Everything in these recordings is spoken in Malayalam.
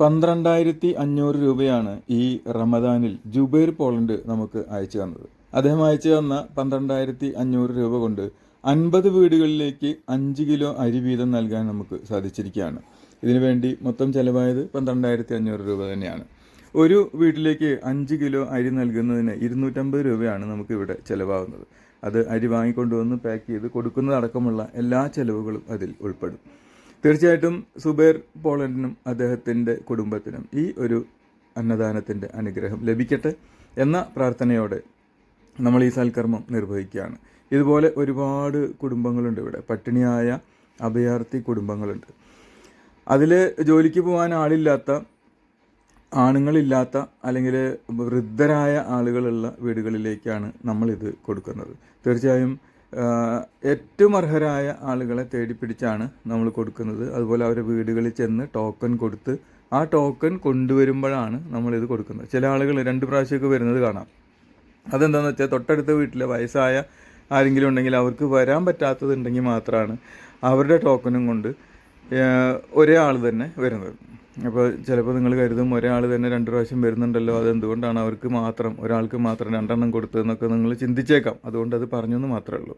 പന്ത്രണ്ടായിരത്തി അഞ്ഞൂറ് രൂപയാണ് ഈ റമദാനിൽ ജുബൈർ പോളണ്ട് നമുക്ക് അയച്ചു തന്നത്. അദ്ദേഹം അയച്ചു തന്ന പന്ത്രണ്ടായിരത്തി അഞ്ഞൂറ് രൂപ കൊണ്ട് അൻപത് വീടുകളിലേക്ക് അഞ്ച് കിലോ അരി വീതം നൽകാൻ നമുക്ക് സാധിച്ചിരിക്കുകയാണ്. ഇതിനുവേണ്ടി മൊത്തം ചെലവായത് പന്ത്രണ്ടായിരത്തി അഞ്ഞൂറ് രൂപ തന്നെയാണ്. ഒരു വീട്ടിലേക്ക് അഞ്ച് കിലോ അരി നൽകുന്നതിന് ഇരുന്നൂറ്റമ്പത് രൂപയാണ് നമുക്ക് ഇവിടെ ചിലവാകുന്നത്. അത് അരി വാങ്ങിക്കൊണ്ടുവന്ന് പാക്ക് ചെയ്ത് കൊടുക്കുന്നതടക്കമുള്ള എല്ലാ ചെലവുകളും അതിൽ ഉൾപ്പെടും. തീർച്ചയായിട്ടും സുബേർ പോളണ്ടിനും അദ്ദേഹത്തിന്റെ കുടുംബത്തിനും ഈ ഒരു അന്നദാനത്തിന്റെ അനുഗ്രഹം ലഭിക്കട്ടെ എന്ന പ്രാർത്ഥനയോടെ നമ്മൾ ഈ സൽക്കർമ്മം നിർവഹിക്കുകയാണ്. ഇതുപോലെ ഒരുപാട് കുടുംബങ്ങളുണ്ട് ഇവിടെ. പട്ടിണിയായ അഭയാർത്ഥി കുടുംബങ്ങളുണ്ട്. അതിൽ ജോലിക്ക് പോകാൻ ആളില്ലാത്ത ആണുങ്ങളില്ലാത്ത അല്ലെങ്കിൽ വൃദ്ധരായ ആളുകളുള്ള വീടുകളിലേക്കാണ് നമ്മളിത് കൊടുക്കുന്നത്. തീർച്ചയായും ഏറ്റവും അർഹരായ ആളുകളെ തേടി പിടിച്ചാണ് നമ്മൾ കൊടുക്കുന്നത്. അതുപോലെ അവരുടെ വീടുകളിൽ ചെന്ന് ടോക്കൺ കൊടുത്ത് ആ ടോക്കൺ കൊണ്ടുവരുമ്പോഴാണ് നമ്മളിത് കൊടുക്കുന്നത്. ചില ആളുകൾ രണ്ട് പ്രാവശ്യമൊക്കെ വരുന്നത് കാണാം. അതെന്താണെന്ന് വെച്ചാൽ തൊട്ടടുത്ത വീട്ടിലെ വയസ്സായ ആരെങ്കിലും ഉണ്ടെങ്കിൽ അവർക്ക് വരാൻ പറ്റാത്തതുണ്ടെങ്കിൽ മാത്രമാണ് അവരുടെ ടോക്കണും കൊണ്ട് ഒരേ ആൾ തന്നെ വരുന്നത്. അപ്പോൾ ചിലപ്പോൾ നിങ്ങൾ കരുതും ഒരാൾ തന്നെ രണ്ട് പ്രാവശ്യം വരുന്നുണ്ടല്ലോ അത് എന്തുകൊണ്ടാണ് അവർക്ക് മാത്രം ഒരാൾക്ക് മാത്രം രണ്ടെണ്ണം കൊടുത്തതെന്നൊക്കെ നിങ്ങൾ ചിന്തിച്ചേക്കാം. അതുകൊണ്ട് അത് പറഞ്ഞു എന്ന് മാത്രമേ ഉള്ളൂ.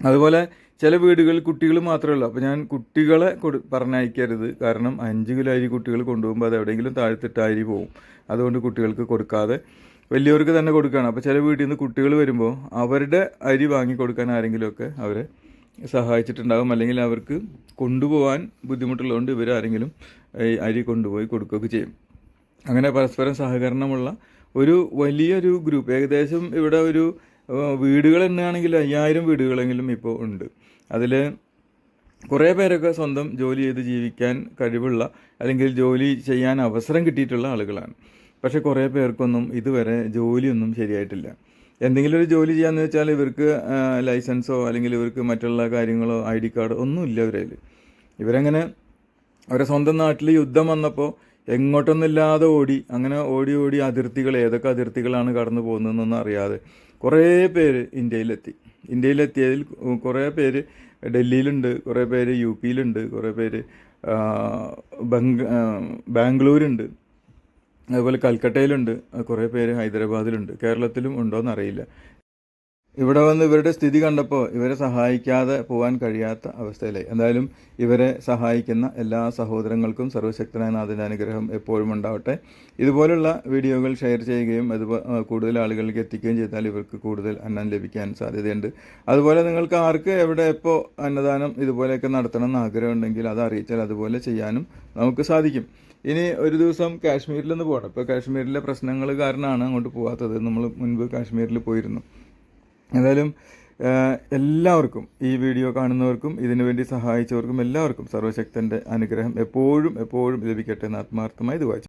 അതുപോലെ ചില വീടുകളിൽ കുട്ടികൾ മാത്രമേ ഉള്ളൂ. അപ്പോൾ ഞാൻ കുട്ടികളെ കൊടു പറഞ്ഞയക്കരുത്. കാരണം അഞ്ച് കിലോ അരി കുട്ടികൾ കൊണ്ടുപോകുമ്പോൾ അത് എവിടെയെങ്കിലും താഴ്ത്തിട്ട് അരി പോകും അതുകൊണ്ട് കുട്ടികൾക്ക് കൊടുക്കാതെ വലിയവർക്ക് തന്നെ കൊടുക്കുകയാണ്. അപ്പോൾ ചില വീട്ടിൽ നിന്ന് കുട്ടികൾ വരുമ്പോൾ അവരുടെ അരി വാങ്ങി കൊടുക്കാൻ ആരെങ്കിലുമൊക്കെ അവരെ സഹായിച്ചിട്ടുണ്ടാകും. അല്ലെങ്കിൽ അവർക്ക് കൊണ്ടുപോകാൻ ബുദ്ധിമുട്ടുള്ളതുകൊണ്ട് ഈ അരി കൊണ്ടുപോയി കൊടുക്കുകയൊക്കെ ചെയ്യും. അങ്ങനെ പരസ്പരം സഹകരണമുള്ള ഒരു വലിയൊരു ഗ്രൂപ്പ്. ഏകദേശം ഇവിടെ ഒരു വീടുകൾ എണ്ണുകയാണെങ്കിൽ അയ്യായിരം വീടുകളെങ്കിലും ഇപ്പോൾ ഉണ്ട്. അതിൽ കുറേ പേരൊക്കെ സ്വന്തം ജോലി ചെയ്ത് ജീവിക്കാൻ കഴിവുള്ള അല്ലെങ്കിൽ ജോലി ചെയ്യാൻ അവസരം കിട്ടിയിട്ടുള്ള ആളുകളാണ്. പക്ഷേ കുറേ പേർക്കൊന്നും ഇതുവരെ ജോലിയൊന്നും ശരിയായിട്ടില്ല. എന്തെങ്കിലും ഒരു ജോലി ചെയ്യാന്ന് വെച്ചാൽ ഇവർക്ക് ലൈസൻസോ അല്ലെങ്കിൽ ഇവർക്ക് മറ്റുള്ള കാര്യങ്ങളോ ഐ ഡി കാർഡോ ഒന്നുമില്ല ഇവരേൽ ഇവരങ്ങനെ അവരെ സ്വന്തം നാട്ടിൽ യുദ്ധം വന്നപ്പോൾ എങ്ങോട്ടൊന്നുമില്ലാതെ ഓടി അങ്ങനെ ഓടി ഓടി അതിർത്തികൾ ഏതൊക്കെ അതിർത്തികളാണ് കടന്നു പോകുന്നതെന്നൊന്നും അറിയാതെ കുറേ പേര് ഇന്ത്യയിലെത്തി. ഇന്ത്യയിലെത്തിയതിൽ കുറേ പേര് ഡൽഹിയിലുണ്ട് കുറേ പേര് യു പിയിലുണ്ട് കുറേ പേര് ബംഗ് ബംഗ ബാംഗ്ലൂരുണ്ട്. അതുപോലെ കൽക്കട്ടയിലുണ്ട്. കുറേ പേര് ഹൈദരാബാദിലുണ്ട്. കേരളത്തിലും ഉണ്ടോയെന്ന് അറിയില്ല ഇവിടെ വന്ന് ഇവരുടെ സ്ഥിതി കണ്ടപ്പോൾ ഇവരെ സഹായിക്കാതെ പോകാൻ കഴിയാത്ത അവസ്ഥയിലായി. എന്തായാലും ഇവരെ സഹായിക്കുന്ന എല്ലാ സഹോദരങ്ങൾക്കും സർവശക്തനായ നാഥന്റെ അനുഗ്രഹം എപ്പോഴും ഉണ്ടാവട്ടെ. ഇതുപോലുള്ള വീഡിയോകൾ ഷെയർ ചെയ്യുകയും അതുപോലെ കൂടുതൽ ആളുകളിലേക്ക് എത്തിക്കുകയും ചെയ്താൽ ഇവർക്ക് കൂടുതൽ അന്നം ലഭിക്കാൻ സാധ്യതയുണ്ട്. അതുപോലെ നിങ്ങൾക്ക് ആർക്ക് എവിടെ എപ്പോൾ അന്നദാനം ഇതുപോലെയൊക്കെ നടത്തണം എന്ന് ആഗ്രഹമുണ്ടെങ്കിൽ അത് അറിയിച്ചാൽ അതുപോലെ ചെയ്യാനും നമുക്ക് സാധിക്കും. ഇനി ഒരു ദിവസം കാശ്മീരിൽ നിന്ന് പോകണം ഇപ്പോൾ കാശ്മീരിലെ പ്രശ്നങ്ങൾ കാരണമാണ് അങ്ങോട്ട് പോകാത്തത് നമ്മൾ മുൻപ് കാശ്മീരിൽ പോയിരുന്നു. എന്തായാലും എല്ലാവർക്കും ഈ വീഡിയോ കാണുന്നവർക്കും ഇതിനു വേണ്ടി സഹായിച്ചവർക്കും എല്ലാവർക്കും സർവശക്തന്റെ അനുഗ്രഹം എപ്പോഴും എപ്പോഴും ലഭിക്കട്ടെ എന്ന് ആത്മാർത്ഥമായി ഇത് വായിച്ചു